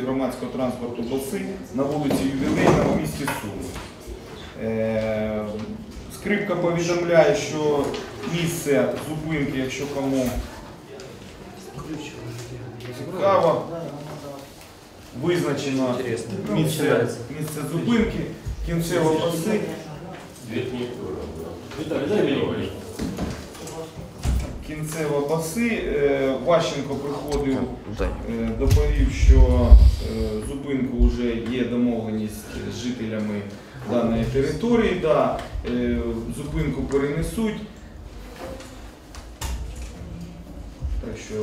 зупинки громадського транспорту БАСи на вулиці Ювілейна в місті Суми. Е, Скрипка повідомляє, що місце зупинки, якщо кому цікаво, визначено місце, місце зупинки, кінцева баси. Кінцева баси. Е, Ващенко приходив, е, доповів, що е, зупинку вже є домовленість з жителями даної території. Да, зупинку перенесуть. Так що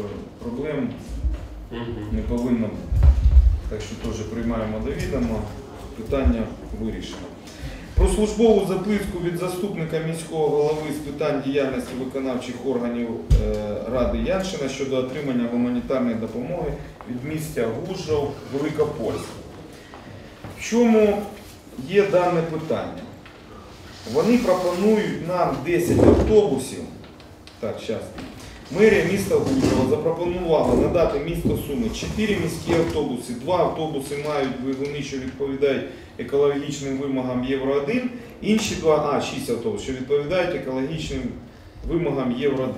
проблем не повинно бути. Так що теж приймаємо до відома. Питання вирішено. Про службову записку від заступника міського голови з питань діяльності виконавчих органів е, Ради Яншина щодо отримання гуманітарної допомоги від місця Гужов Великопольськ. В чому є дане питання? Вони пропонують нам 10 автобусів. Так, зараз. Мерія міста Гужова запропонувала надати місто Суми 4 міські автобуси, 2 автобуси мають двигуни, що відповідають екологічним вимогам Євро 1, інші 2, а 6 автобусів, що відповідають екологічним вимогам Євро 2.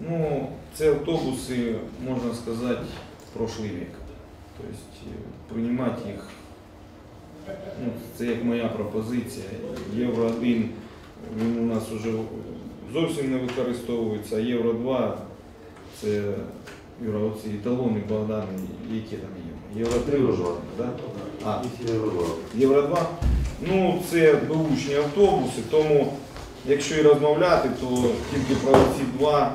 Ну, це автобуси, можна сказати, прошлий вік. Тобто е, приймати їх, ну, це як моя пропозиція. Євро 1 він у нас вже зовсім не використовується, Євро 2 це Юра, оці еталони Богдани, які там є? Євро 3 вже, да? А, Євро 2. Ну, це беушні автобуси, тому якщо і розмовляти, то тільки про ці два,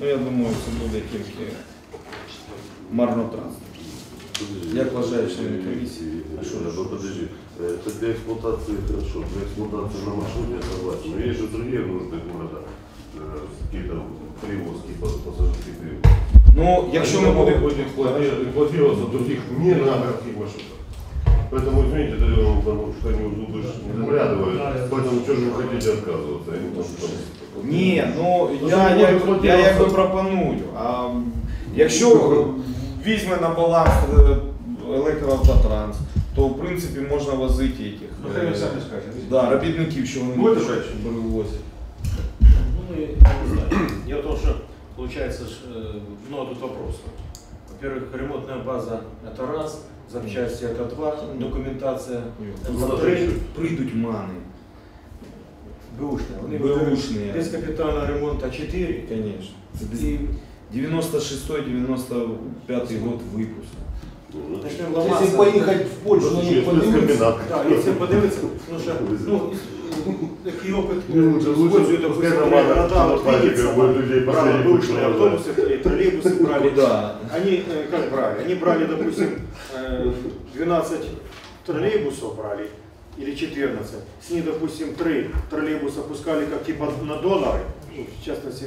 ну я думаю, це буде тільки марнотранспорт. Як вважаєш члени комісії? А что, ну подожди, Э, это для эксплуатации хорошо, для эксплуатации на маршруте я согласен. Но есть же другие нужды города, э, какие-то перевозки, пас- пассажирские перевозки. Ну, якщо ми будемо. будем эксплуатироваться в других не на городских маршрутах. Поэтому, извините, это я вам потому что они зубы ж не заглядывают, поэтому что же вы хотите отказываться? Я не то, что там- Ні, ну Ну, я, щоб я, буде я, якби платити. пропоную. А якщо візьме на баланс е, електроавтотранс, то в принципі можна возити їх. Ну, хай він сам не скаже. Да, робітників, що вони Буде теж брати? перевозять. Ну, мы не знаю. Дело в том, что получается, ж, э, много тут вопросов. Во-первых, ремонтная база это раз, запчасти это два, документация Тут это Ну, три. дальше. Прийдуть мани. Бэушная. Вони Бэушные. Без капитального ремонта 4. Звісно. Це десь И 96-95 год випуску. Ну, начнем Если ломаться. поехать в Польшу, на них подивиться, комбинат. Да, если подивиться, потому что, ну, такий опыт Ну, лучше, лучше, используют, пускай допустим, нормально, города, вот чтобы Винница, платили, как бы, людей брали последних бэушные путей автобусы, и троллейбусы брали. Куда? Они э, как брали? Они брали, допустим, э, 12 троллейбусов брали, или 14. С них, допустим, 3 троллейбуса пускали как типа на доллары, ну, в частности,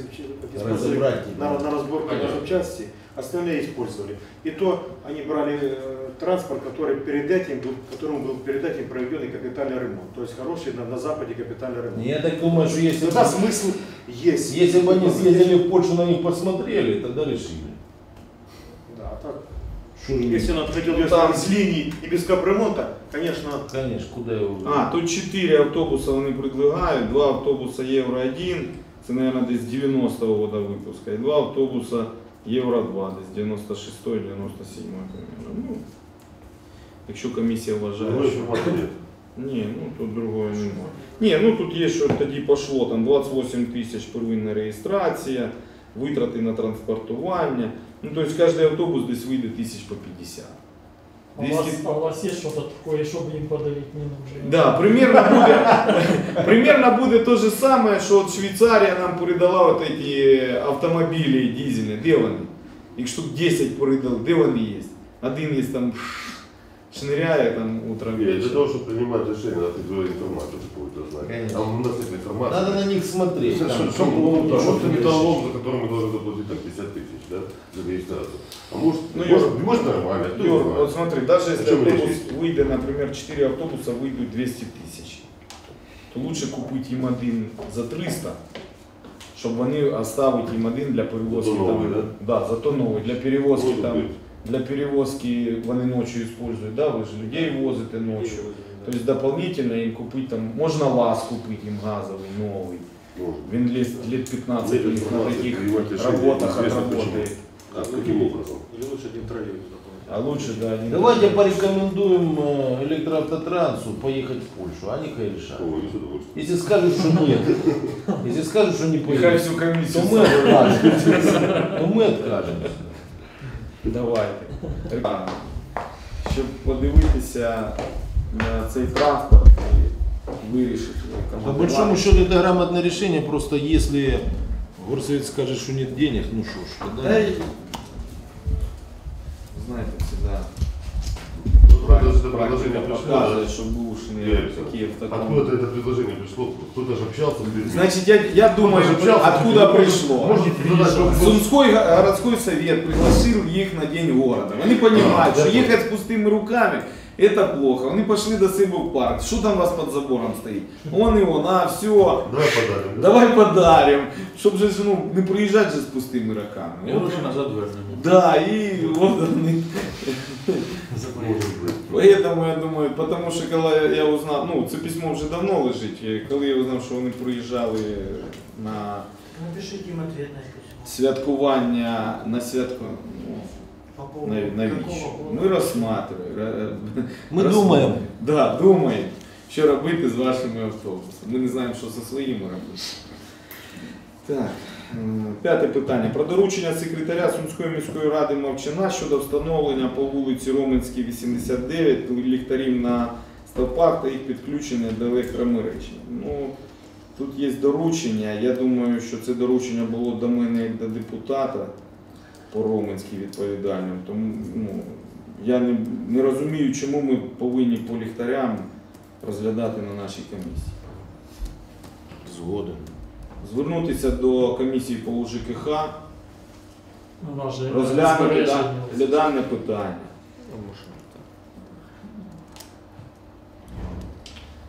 на, на разборку на запчасти, остальные использовали. И то они брали э, транспорт, который перед этим был, которому был перед этим проведенный капитальный ремонт. То есть хороший на, на Западе капитальный ремонт. я так думаю, что если, Тогда смысл есть. если бы они съездили в Польшу, на них посмотрели, тогда решили. Да, так. Же Если он отходил Ну, без линий и без капремонта, конечно, Конечно, куда его... А, тут 4 автобуса вони предлагають, 2 автобуса Євро 1, це, мабуть, десь 90-го года випуска, і 2 автобуса Євро 2, десь 96-й, 97-й, примерно. Ну, якщо комісія вважає, Другой що... информации нет. Ні, ну тут другого немає. Ні, ну тут є, що тоді пішло там 28 тисяч первинна реєстрація, витрати на транспортування. Ну, тобто кожен автобус десь вийде тисяч по 50. А у, вас, а у вас есть что-то такое, чтобы им подарить не нужно? Да, примерно буде, примерно буде то же самое, що от Швейцарія нам передала от эти автомобілі дизельні. Де вони? Їх штук 10 передали, де вони є? Один є там шныряє там утром Нет, Для вечером. того, чтобы принимать решение, надо твою информацию знать. Конечно. Там у нас нет информации. Надо на них смотреть. Что- там, что- ну, что- что что ты металлолом, за который мы должны заплатить так 50 тысяч, да, за регистрацию. А может, Ну, может, Юр, может нормально, кто Юр, знает. вот смотри, даже если О чем автобус выйдет, например, 4 автобуса выйдут 200 тысяч, то лучше купити їм один за 300, щоб вони оставити їм один для перевозки Зато новий, там, да? да, зато новий, для перевозки Может там быть. для перевозки вони ночью использують, да, ви ж людей возите ночью. То есть дополнительно їм купити там, можна вас купити їм газовий, новий. Может. Він лет, лет 15 Нет у них на информации, таких принимать решение, работах неизвестно отработает. А каким образом? Или лучше один троллейбус дополнительно. А лучше, да, один. Давайте порекомендуем э, электроавтотрансу поехать в Польшу, они хай решат. Ой, с удовольствием. Если скажут, что нет, если скажут, что не Нехай поедут, всю то комісію мы соберуть. откажемся. То мы откажемся. Давайте. Так. Щоб подивитися на цей транспорт і вирішити. По командувати. большому счету это грамотное решение, просто если горсовет скажет, что нет денег, ну что ж, Та тогда... й, знаєте, всегда Ну, правда, это практика предложение пришло, показує, да? що буш не Я- такі в такому. Откуда это предложение пришло? Кто-то же общался с людьми. Значит, я, я думаю, Кто-то же общался с откуда людьми. пришло. Может, задать вопрос. Сумской го- городской совет пригласил их на день города. Они понимают, Да, что да. ехать с пустыми руками это плохо. Они пошли до себя в парк. Что там у вас под забором стоит? Он и он, а все. Давай подарим. да? Давай подарим, щоб же ж, ну, не приїжджати же з пустими руками. От, да, і от вони. Может быть. Поэтому я думаю, потому що коли я узнав, ну це письмо вже давно лежить, і коли я узнав, що вони приїжджали на Напишите им ответ на это письмо. святкування на святку. По поводу на, на какого віч. года? Ми розсматриваємо. Мы думаем. Да, думаємо, що робити з вашими автобусами. Ми не знаємо, що зі своїми робити. Так, м, п'яте питання. Про доручення секретаря Сумської міської ради Мовчана щодо встановлення по вулиці Роменській, 89 ліхтарів на стовпах та їх підключення до електромережі. Ну, тут є доручення. Я думаю, що це доручення було до мене як до депутата по Роменській відповідальним. Тому ну, я не, не розумію, чому ми повинні по ліхтарям розглядати на нашій комісії. Згоден. Звернутися до комісії по ЖКХ, У нас розглянути да, дане питання.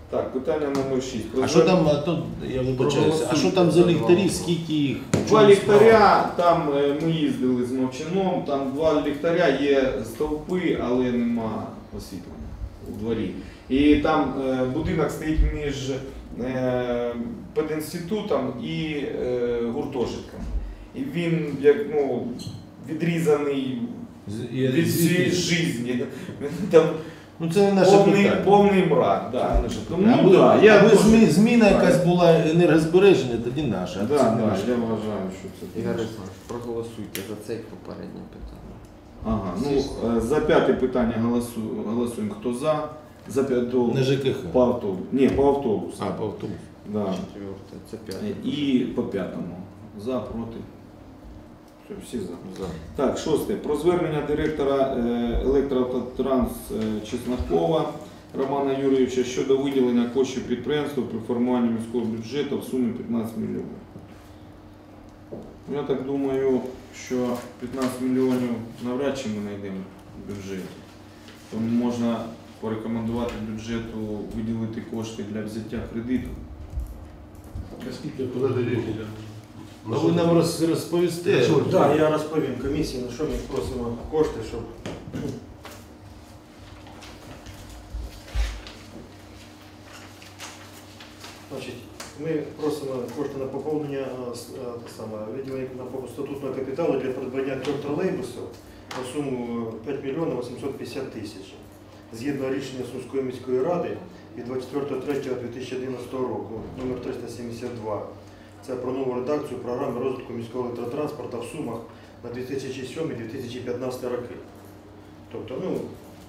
Так, питання номер 6. А що там, а то, я вибачаюся, а що там за ліхтарі, скільки їх? Два ліхтаря, там е, ми їздили з Мовчаном, там два ліхтаря є стовпи, але нема освітлення у дворі. І там е, будинок стоїть між е, пединститутом і е, гуртожитком. І він як ну, відрізаний З- я- від всієї житті. Там Ну це не наше повний, питання. повний мрак. Да. Це не наше Тому питання. Аби, да, я теж- змі- зміна якась була енергозбереження, тоді наша. а Да, не да, наше. я вважаю, що це. Ігор Олександрович, проголосуйте за це попереднє питання. Ага, ну е, за п'яте питання голосу, голосуємо. Хто за? За п'яте На ЖКХ. по автобусу. Ні, по автобусу. А, по автобусу. Да. Четверте, це п'яте. І по п'ятому. За, проти. Всі за. За. Так, шосте. Про звернення директора е, Електроавтотранс е, Чеснокова Романа Юрійовича щодо виділення коштів підприємства при формуванні міського бюджету в сумі 15 мільйонів. Я так думаю, що 15 мільйонів навряд чи ми знайдемо в бюджеті. Тому можна порекомендувати бюджету виділити кошти для взяття кредиту. Куда это деньги? А ви нам роз- розповісте. Так, я розповім комісії, на що ми просимо кошти, щоб Значить, ми просимо кошти на поповнення с- те саме, виділення на по- статутного капіталу для придбання трьох тролейбусів на суму 5 мільйонів 850 тисяч. Згідно рішення Сумської міської ради від 24.03.2011 року, номер 372. Це про нову редакцію програми розвитку міського електротранспорту в Сумах на 2007-2015 роки. Тобто, ну,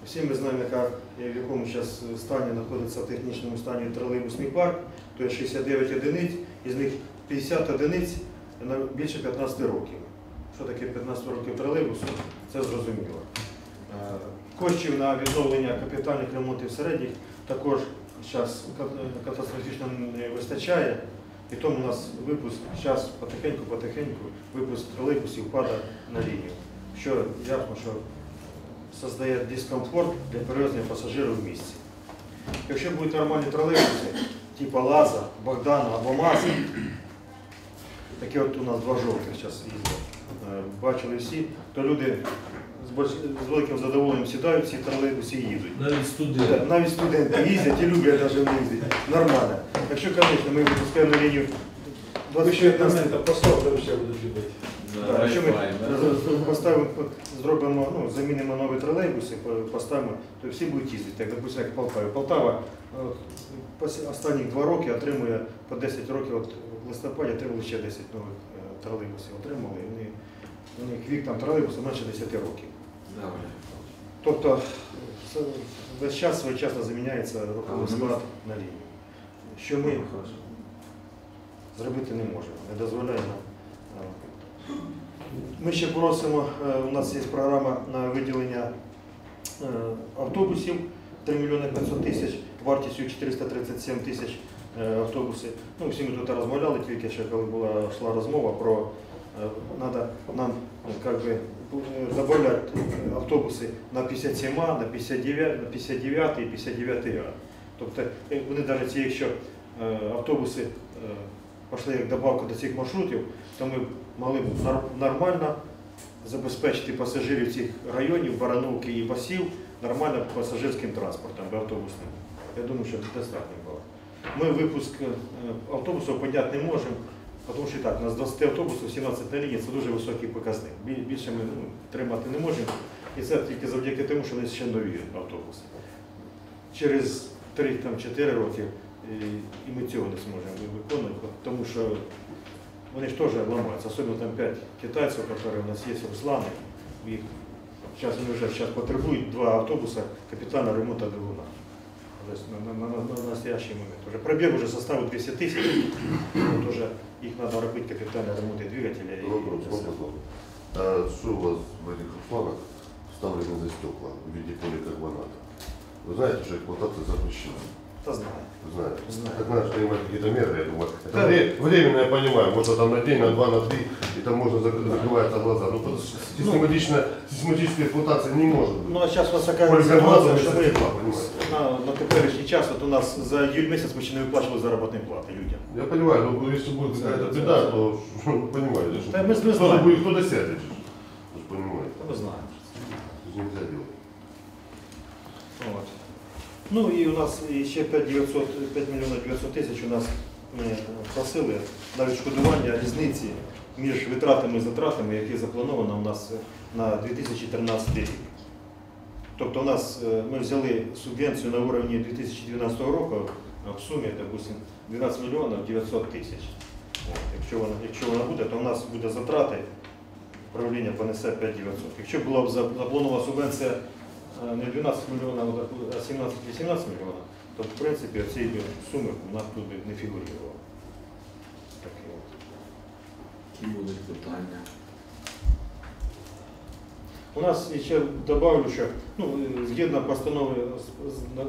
всі ми знаємо, яка, в якому зараз стані знаходиться в технічному стані тролейбусний парк, то є 69 одиниць, із них 50 одиниць на більше 15 років. Що таке 15 років тролейбусу, це зрозуміло. Е, Коштів на відновлення капітальних ремонтів середніх також зараз катастрофічно не вистачає. І тому у нас випуск зараз потихеньку-потихеньку випуск тролейбусів падає на лінію. Що ясно, що создає дискомфорт для перевезення пасажирів в місті. Якщо будуть нормальні тролейбуси, типу Лаза, Богдана або Маза, такі от у нас два жовтих зараз їздять. Е, Бачили всі, то люди з великим задоволенням сідають, всі тролейбуси їдуть. Навіть Да, студент. Навіть студенти їздять і люблять навіть їздити. Нормально. Якщо, звісно, ми випускаємо на лінію Ви ще 25 на поставте, ще будуть любити. Так, Якщо ми з- з- поставимо, зробимо, ну, замінимо нові тролейбуси, по- поставимо, то всі будуть їздити. Так, допустимо, як Полтава. Полтава е, пос- останні два роки отримує по 10 років, от в листопаді отримали ще 10 нових е, тролейбусів. Отримали, і вони, у них вік там тролейбусу менше 10 років. Тобто це весь час своєчасно заміняється руховий склад на лінії. Що ми зробити не можемо, не дозволяємо. Е, Ми ще просимо, е, у нас є програма на виділення е, автобусів 3 мільйони 500 тисяч, вартістю 437 тисяч автобуси. Ну, всі ми тут розмовляли, тільки ще коли була йшла розмова про треба нам ну, как би, е, добавляти автобуси на 57, на 59, на 59 і 59 А. Тобто е, вони навіть якщо е, автобуси е, пішли як добавка до цих маршрутів, то ми могли б нормально забезпечити пасажирів цих районів, Барановки і Басів нормально пасажирським транспортом, автобусним. Я думаю, що це достатньо було. Ми випуск автобусів підняти не можемо, тому що так, у нас 20 автобусів, 17 на лінії це дуже високий показник. Більше ми ну, тримати не можемо. І це тільки завдяки тому, що нас ще нові автобуси. Через 3-4 роки і, і ми цього не зможемо виконувати, тому що вони ж теж ламаються, особливо там 5 китайців, які у нас є Руслани, їх зараз вони вже зараз потребують два автобуса капітального ремонту двигуна. На, на, на, на настоящий момент. Уже пробіг вже составив 200 тисяч, от уже їх треба робити капітальний ремонт двигателя. і- Вопрос, і- вопрос. А что у вас в этих флагах вставлены за стекла в виде поликарбоната? Вы знаете, что эксплуатация запрещена? Та знаю. Знаете. Знаю. Так надо принимать какие-то меры, я думаю. Это Да. вре- временно, я понимаю, может там на день, на два, на три, и там можно зак- закрываются глаза. Но просто систематично, систематическая эксплуатация не может быть. Ну а зараз у нас така Поликарбонат ситуація, що за ми стекла, понимаете? на, на теперішній час, от у нас за июль місяць ми ще не виплачували заробітні плати людям. Я понимаю, но если будет какая-то беда, то ну, понимаете, что Да мы- мы кто-то знаем. будет, кто-то сядет. Вы же понимаете, Ми знаємо. это нельзя Ну і у нас ще 5, 900, 5 мільйонів 900 тисяч у нас ми просили на відшкодування різниці між витратами і затратами, які заплановано у нас на 2013 рік. Тобто у нас е, ми взяли субвенцію на уровні 2012 року е, в сумі, допустим, 12 мільйонів 900 тисяч. Якщо вона, якщо вона буде, то у нас буде затрати, управління понесе 5 900. Якщо була б запланована субвенція е, не 12 мільйонів, а 17-18 мільйонів, то в принципі цієї суми у нас тут не фігурувало. Які будуть питання? У нас ще добавлю, що ну, згідно постанови з- з- на-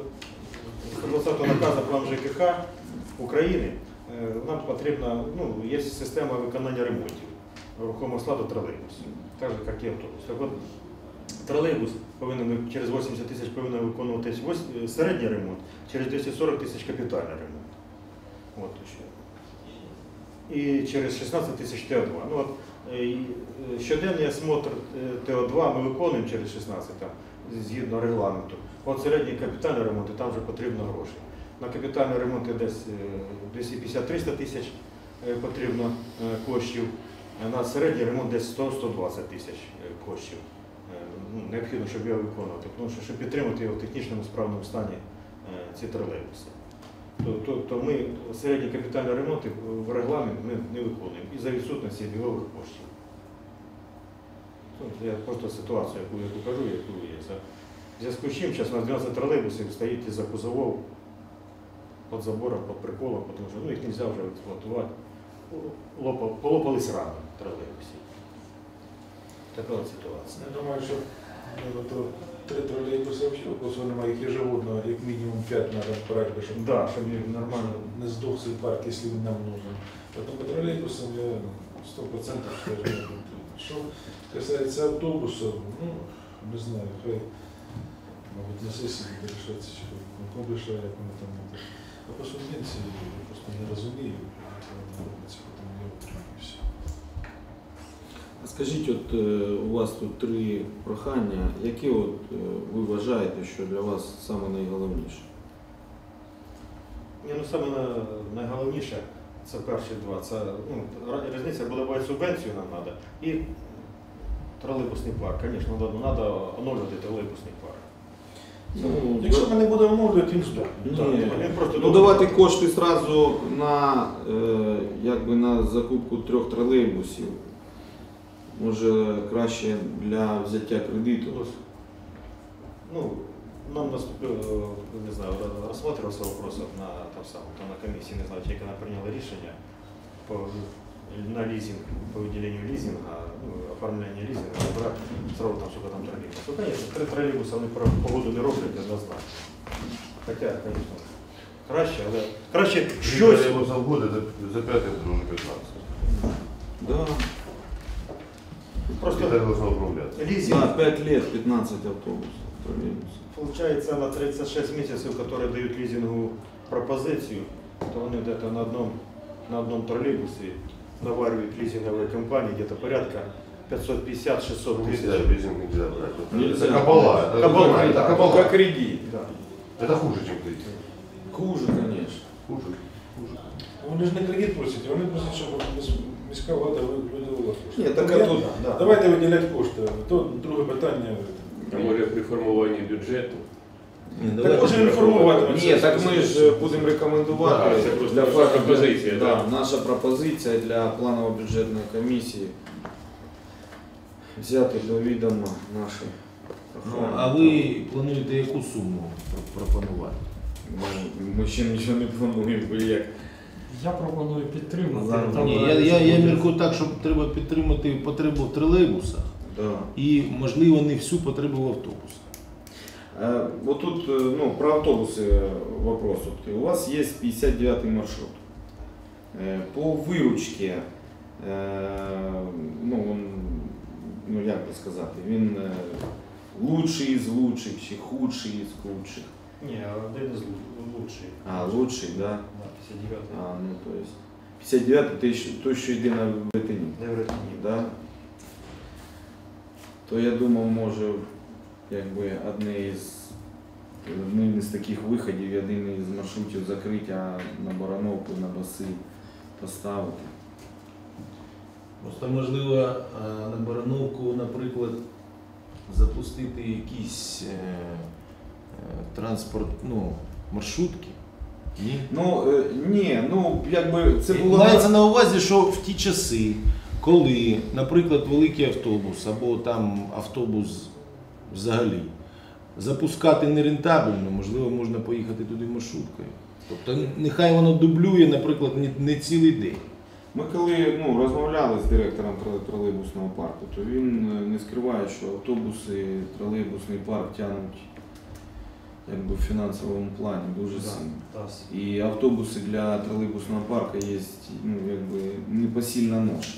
120 наказу план ЖКХ України, е, нам потрібна, ну, є система виконання ремонтів рухомого складу тролейбусів, так же, як і автобус. Так от, тролейбус повинен через 80 тисяч повинен виконувати е, середній ремонт, через 240 тисяч капітальний ремонт. От. І через 16 тисяч ТО2. Ну, от, е, е, щоденний осмотр е, ТО2 ми виконуємо через 16 там, згідно регламенту. От середній капітальний ремонт, і там вже потрібно гроші. На капітальний ремонт десь е, 250-300 тисяч потрібно коштів, на середній ремонт десь 100-120 тисяч коштів. Ну, Необхідно, щоб його виконувати, тому що щоб підтримати його в технічному справному стані е, ці тролейбуси. То, то, то ми середні капітальні ремонти в регламент ми не виконуємо і за відсутності бігових коштів. Ну, Я просто ситуацію, яку я покажу, яку є. В зв'язку з чим зараз на 12 тролейбусів стоїть із-за кузовов під забором, під приколом, тому що ну, їх не можна вже експлуатувати. Лопа- Полопались рано тролейбусів. Така ситуація. Я думаю, що то три тролейбуси взагалі, просто немає їх ежегодно, як мінімум 5 треба брати, щоб Да, щоб їх нормально. не здох цей парк, якщо він нам нужен. Поэтому по троллейбусам я 100% скажу. Що касається автобусу, ну, не знаю, хай, мабуть, на сесії буде рішатися, чи виконком рішає, як воно там. А по субвенції я просто не розумію, як воно робиться, тому я І все. Скажіть, от е, у вас тут три прохання. Які от е, ви вважаєте, що для вас саме найголовніше? Ні, ну саме найголовніше це перші два. Це ну, різниця буде субвенцію нам треба і тролейбусний парк. Звісно, треба оновлювати тролейбусний парк. Ну, Якщо ми не будемо оновлювати, він здохне. Ну давати кошти сразу на, е, якби на закупку трьох тролейбусів. Може краще для взяття кредиту. Ну, нам наступило, не знаю, ра- рассматривался вопрос на, там самом, там на комиссии, не знаю, як вона прийняла рішення по, на лизинг, по виділенню лизинга, ну, оформлення лизинга, брати сразу там, сколько там тролейбусів. Ну, конечно, три тролейбуси вони про погоду не роблять однозначно. Хоча, конечно, краще, але краще щось. Щось в год, это за 5 это уже 15. Да. Просто Просто так должно управляться. лизинг, Да, 5 лет 15 автобусов, троллейбусов. получается, на 36 місяців, які дають лізингову пропозицію, то вони где-то на одному, на одному тролейбусі наварюють лізингові компанії где-то порядка 550-600 Нельзя, тисяч. лизинг нельзя брать. Это- Нельзя. Это кабала. Это, Кабала, это да. кабала. Как кредит. Да. Это хуже, чем кредит. Хуже, конечно. Хуже. Хуже. Вони ж не кредит просять, вони просять, щоб міс- міська влада виділила кошти. Ні, так а я- тут Да. Давайте виділяти кошти. То друге питання. А може при формуванні бюджету? Так може інформувати. Ні, так ми ж будемо рекомендувати Да, це просто для наша факту- пропозиція, Да, да. наша пропозиція для планово-бюджетної комісії взяти до відома наші Ну, прохання. а ви плануєте яку суму пр- пропонувати? Ну, Ми ще нічого не плануємо, бо як. Я пропоную підтримати. Зараз. Там Ні, я, реально я, я буде- міркую так, що треба підтримати потребу в тролейбусах Да. і, можливо, не всю потребу в автобусах. Э, Вот тут э, ну, про автобусы э, вопрос. Вот, у вас есть 59 маршрут. Э, По виручці, э, ну, он, ну як би сказати, він е, лучший із лучших чи худший із худших. Ні, один із лучший. А, лучший, да? Да, 59 А, ну то есть 59 то, що- то що йде на ветині. Дев'ятий. Да? То я думав, може, якби одне із одним із таких виходів, один із маршрутів закрити, а на Барановку, на баси поставити. Просто, можливо, на Барановку, наприклад, запустити якісь е, транспорт, ну, маршрутки. Ні? Ну, е, ні, ну якби це було. Мається на увазі, що в ті часи, коли, наприклад, великий автобус або там автобус взагалі запускати нерентабельно, можливо, можна поїхати туди маршруткою. Тобто нехай воно дублює, наприклад, не, не цілий день. Ми коли ну, розмовляли з директором троле- тролейбусного парку, то він е, не скриває, що автобуси, тролейбусний парк тягнуть якби, в фінансовому плані дуже сильно. І автобуси для тролейбусного парка є ну, якби, непосильна нож.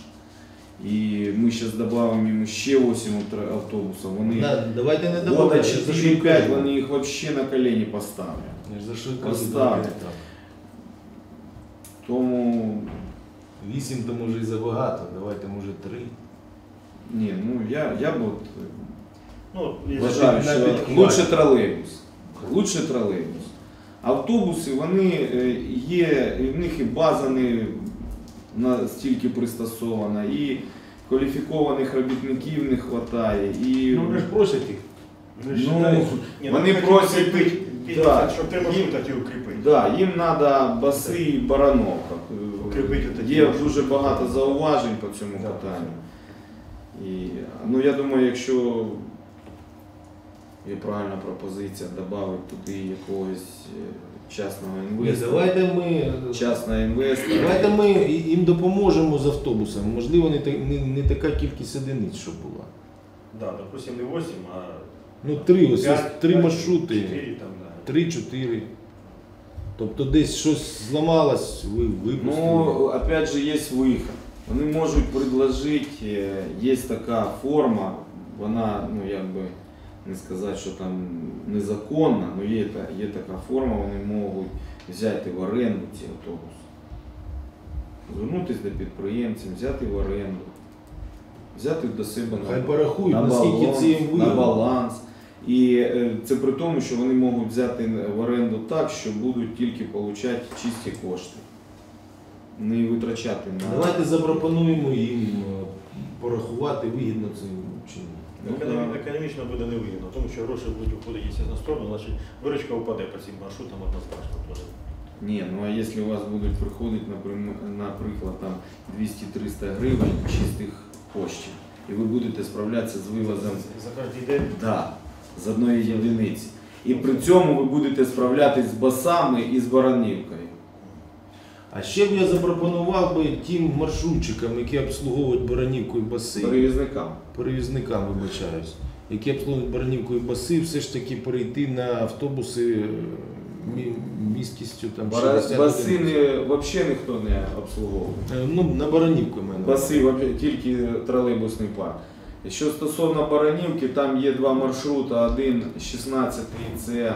І ми зараз додамо їм ще 8 автобусів. Вони Да, давайте не года добавляємо. за що 4-5 вони їх взагалі на колені поставлять. Ж за що Поставлю. Тому Вісім то може і забагато, давайте може три. ні, ну я, я б от Ну, вважаю, на що підхват. лучше тролейбус. Лучше тролейбус. Автобуси, вони е, є, в них і база не настільки пристосована, і кваліфікованих робітників не вистачає. І... Ну, вони ж просять їх. Вони ж Ну, Ні, Вони ну, просять під- да. щоб ти маршрута ті укріпити. Да, їм треба баси і барановка. Укріпити такі Є дуже багато зауважень по цьому Да. питанню. І, ну, я думаю, якщо є правильна пропозиція додати туди якогось е, частного Ні, інвестора. давайте ми. Частного інвестора. Давайте ми їм допоможемо з автобусами. Можливо, не, не, не така кількість одиниць, щоб була. Да, допустим, не 8, а Ну, три, ось є п'ять, три п'ять, маршрути. чотири там, да. Три-чотири. Тобто десь щось зламалось, ви випустили. Ну, опять же, є вихід. Вони можуть предложити, є така форма, вона, ну якби не сказати, що там незаконна, але є, та- є така форма, вони можуть взяти в оренду ці автобуси. звернутися до підприємців, взяти в оренду, взяти до себе Хай на, порахують, на, наскільки баланс, це їм на баланс. І е, це при тому, що вони можуть взяти в оренду так, що будуть тільки отримати чисті кошти. Не витрачати на Давайте запропонуємо їм е, порахувати, вигідно це чи ні. Економічно буде невигідно, тому що гроші будуть уходити якщо на сторону, значить виручка впаде по цим маршрутам однозначно. теж. Ні, ну а якщо у вас будуть приходити, наприклад, там 200-300 гривень чистих коштів, і ви будете справлятися з вивозом За кожен день да, з одної єдиниці. І при цьому ви будете справлятись з басами і з баранівкою. А ще б я запропонував би тим маршрутчикам, які обслуговують Баранівку і баси, Перевізникам. перевізникам, вибачаюсь, які обслуговують Баранівку і баси, все ж таки перейти на автобуси е, мі- місткістю там Бара- 60 Баси не, взагалі ніхто не обслуговує. Е, Ну, на Баранівку в мене. Баси вообще- тільки тролейбусний парк. Що стосовно Баранівки, там є два маршрути. Один 16-й це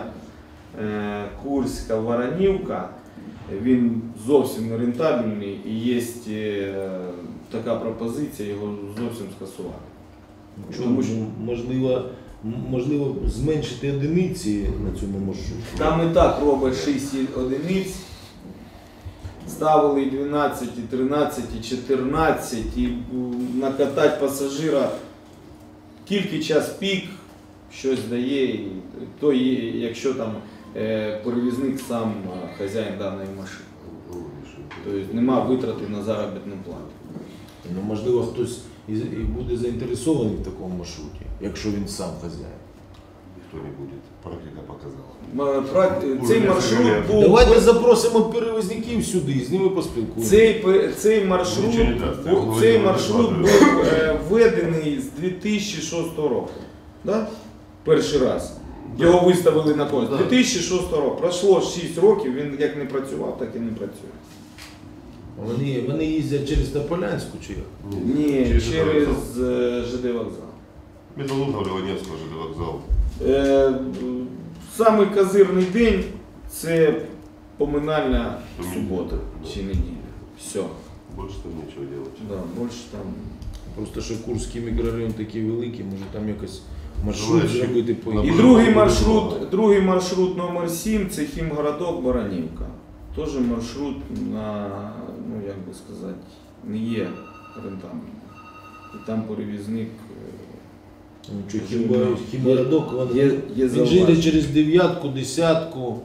е, Курська Воронівка. Він зовсім не рентабельний і є е, така пропозиція його зовсім скасувати. Чому ж можливо, можливо зменшити одиниці на цьому маршруті? Там і так робить 6 одиниць. Ставили і 12, і 13, і 14, і накатати пасажира тільки час пік, щось дає, і то є, якщо там перевізник сам е, хазяїн даної машини. Тобто нема витрати на заробітну плату. Ну, можливо, хтось і, і буде заінтересований в такому маршруті, якщо він сам хазяїн. Никто не будет. Практика показала. Прак- Цей маршрут був Давайте запросимо перевізників сюди, з ними поспілкуємося. Цей, цей маршрут, цей маршрут був е, введений з 2006 року. Да? Перший раз. Його виставили на користь. 2006 року. Пройшло 6 років, він як не працював, так і не працює. Вони, вони їздять через Тополянську чи як? Ні, Через е, ЖД вокзал. Металлургов Невского же до вокзал. Е, Самий козирний день це поминальна субота чи неділя. Все. Больше там нечего делать. Да, більше там. Просто що Курський мікрорайон такий великий, може там якось маршрут Давай зробити по І другий маршрут, другий маршрут номер 7 це хімгородок Баранівка. Теж маршрут на, ну як би сказати, не є рентабельним. І там перевізник е, Ну, що, хіба, хіба радок, він, є, є він же йде через дев'ятку, десятку.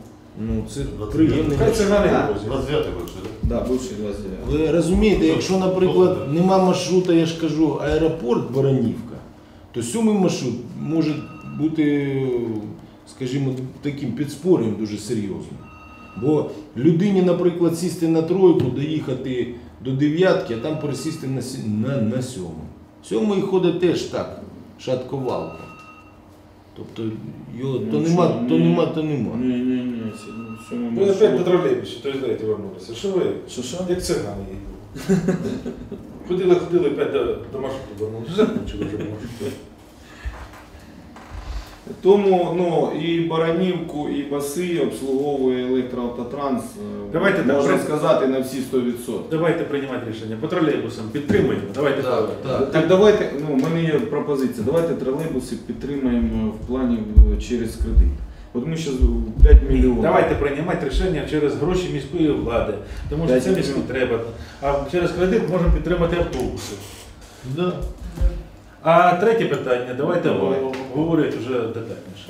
Ну, це приємний Хай це Да. возить. 29 больше, да? Да, бивший 29. Ви розумієте, якщо, наприклад, нема маршрута, я ж кажу, аеропорт Баранівка, то сьомий маршрут може бути, скажімо, таким підспоренням дуже серйозним. Бо людині, наприклад, сісти на тройку, доїхати до дев'ятки, а там пересісти на, сі- на, на сьому. Сьомий ходить теж так, шатковалко. Тобто його то Ну, нема, то нема, то нема. Ні, ні, ні, сьомий Ви опять по тролейбусі, то знаєте, вернулися. Що ви? Що, що? Як цигани їдуть. Ходили, ходили, опять до, до маршруту вернулися. Закончили вже маршрут. Тому ну, і Баранівку, і Баси обслуговує електроавтотранс, Давайте так, можна при- сказати, на всі 100%. Давайте приймати рішення. По тролейбусам підтримуємо. Давайте Так, так. Так давайте, ну, у мене є пропозиція. Давайте тролейбуси підтримаємо в плані е, через кредит. От ми зараз 5 мільйонів. Давайте приймати рішення через гроші міської влади, тому що це міську треба. А через кредит можемо підтримати автобуси. Да. А третє питання, давайте Давай. говорити вже детальніше.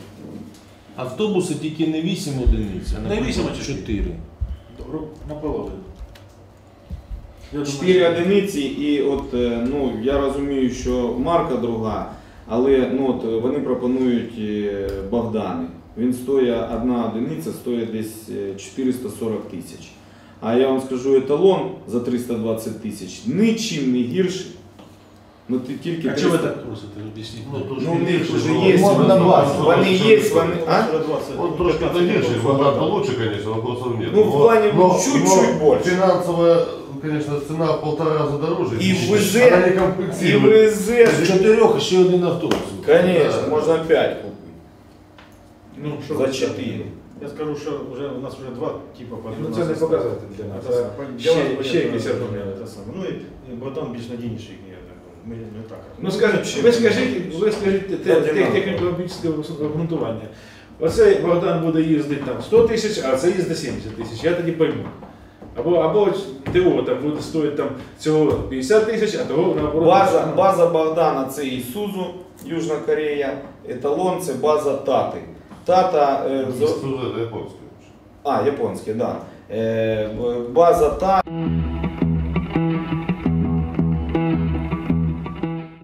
Автобуси тільки не 8 одиниць, а Не наприклад, вісім, а чотири. 4. Добре, наполовину. Я думаю, одиниці, і от е, ну я розумію, що марка друга, але ну от вони пропонують е, Богдани. Він стоїть одна одиниця, стоїть десь е, 440 тисяч. А я вам скажу еталон за 320 тисяч нічим не гірший. Ну ти тільки А чого ви 300 так просите? Об'ясніть. Ну, то Ну, у них меньше, уже но- есть, Можно вони, базу. вони є, вони. А? Он трошки донейший, Богдан лучше, конечно, вопросов нет. Ну, в плане но, чуть-чуть но больше. Финансовая, конечно, цена в полтора раза дороже. И Она ВЗ, не І компенсирует. ВЗ, З чотирьох ще один автобус. Конечно, Да. можна 5 купити. Ну, що За ви 4. Я скажу, що вже у нас вже два типу Ну, це не показатель для нас. Це для Ще, вас ще якісь аргументи. Ну і Богдан більш надійніший, я так думаю. Ми не так. Ну скажіть, ви скажіть, ви скажіть те- те- те- техніко-економічне обґрунтування. Оцей Богдан буде їздити там 100 тисяч, а це їздить 70 тисяч. Я тоді пойму. Або, або ТО там буде стоїти там цього 50 тисяч, а того наоборот. База, база Богдана це Ісузу, Южна Корея, еталон це база Тати. Тата, е, з- японский? а, японське, да. Е, б- база Та.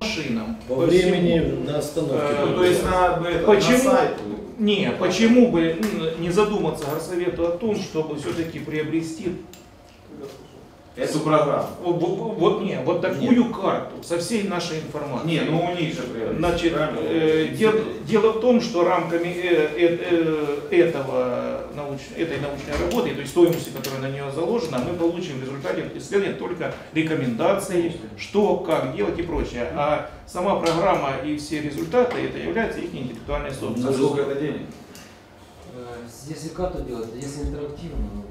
Машинам. По времени на остановке. Э, То есть на, это, Почему? на сайт. Не, почему бы м, не задуматься горсовету о том, чтобы все-таки приобрести Эту программу. вот, вот- вот не, вот такую карту со всей нашей информацией. Не, ну у них же Значит, правильно? э, дел- дело в том, что рамками э, э, э, этого науч- этой научной работы, то есть стоимости, которая на нее заложена, мы получим в результате исследования только рекомендации, что, как делать и прочее. А сама программа и все результаты, это является их интеллектуальной собственностью. сколько это денег? Э, Если карту делать, если интерактивно,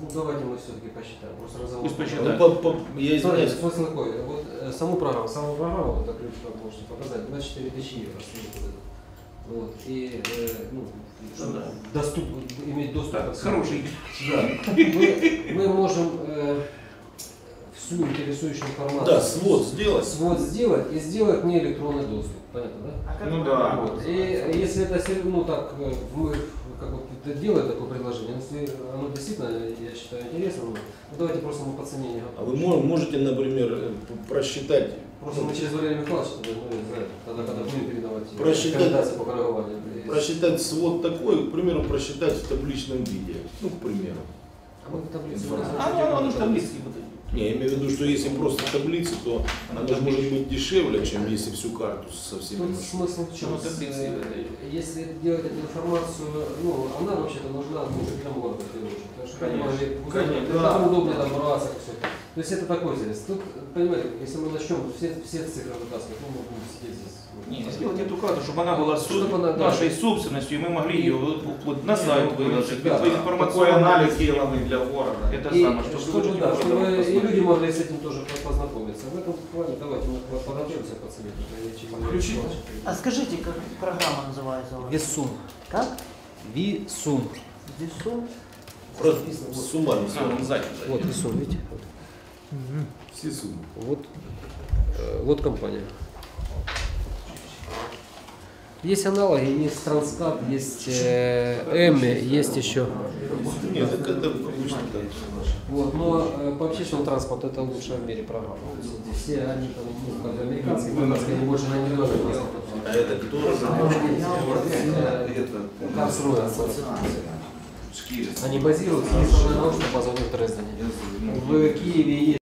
ну, ну давайте мы все-таки посчитаем. Просто разговор. Пусть Ну, по- по- Я Смотрите, извиняюсь. смысл какой? Вот э, саму программу, саму программу, вот так ключ как можете показать, 24 тысячи евро стоит вот это. Вот. И, э, ну, чтобы да. доступ, иметь доступ всему. хороший. Да. Мы, мы можем э, всю интересующую информацию Да, свод сделать. свод сделать и сделать не электронный доступ. Понятно, да? А как Ну да. Вот. И если это ну так э, мы как бы д- делаем такое предложение, если оно действительно, я считаю, интересно, ну, давайте просто мы по цене не А вы мо- можете, например, э, просчитать, Просто мы через Валерия Михайловича, ну, не знаю, тогда, когда будем передавать э, Просчитать- рекомендации по коррегованию. Просчитать свод такой, к примеру, просчитать в табличном виде. Ну, к примеру. А мы в таблице Информация. А ну, оно же таблицы будут. Не, я имею в виду, что если просто таблицы, то она же может быть дешевле, чем если всю карту со всеми Тут смысл в чем? Если делать эту информацию, ну, она вообще-то нужна ну, первую очередь. Потому что понимаете, там удобнее добраться, все. То есть это такой интерес. Тут, понимаете, если мы начнем все, все цифры вытаскивать, ну, мы будем сидеть здесь. Вот, Не, посмотреть. сделать эту карту, чтобы она была со- Чтобы она, да. нашей собственностью, и мы могли ее вот- вот на сайт выложить, Да. в Такой информационный анализ сделанный для города. Это И самое, чтобы, чтобы, да, чтобы и посмотрели. люди могли с этим тоже по- познакомиться. В этом плане давайте мы по- подготовимся. А скажите, как программа называется у вас? Весун. Как? Висун. Весу? Просто суммарно. А, вон сзади. Вот Висун, видите? Все суммы. Вот, э, вот компания. Есть аналоги, есть Транскат, есть э, Эмми, есть еще. Нет, это обычно так. Вот, но э, по общественному транспорту это лучшая в мире программа. Все они там, ну, как американские, канадские, они больше на транспорта. А это кто? Карлсруэ. Они базируются, есть научная база у них в Дрездене. В Киеве есть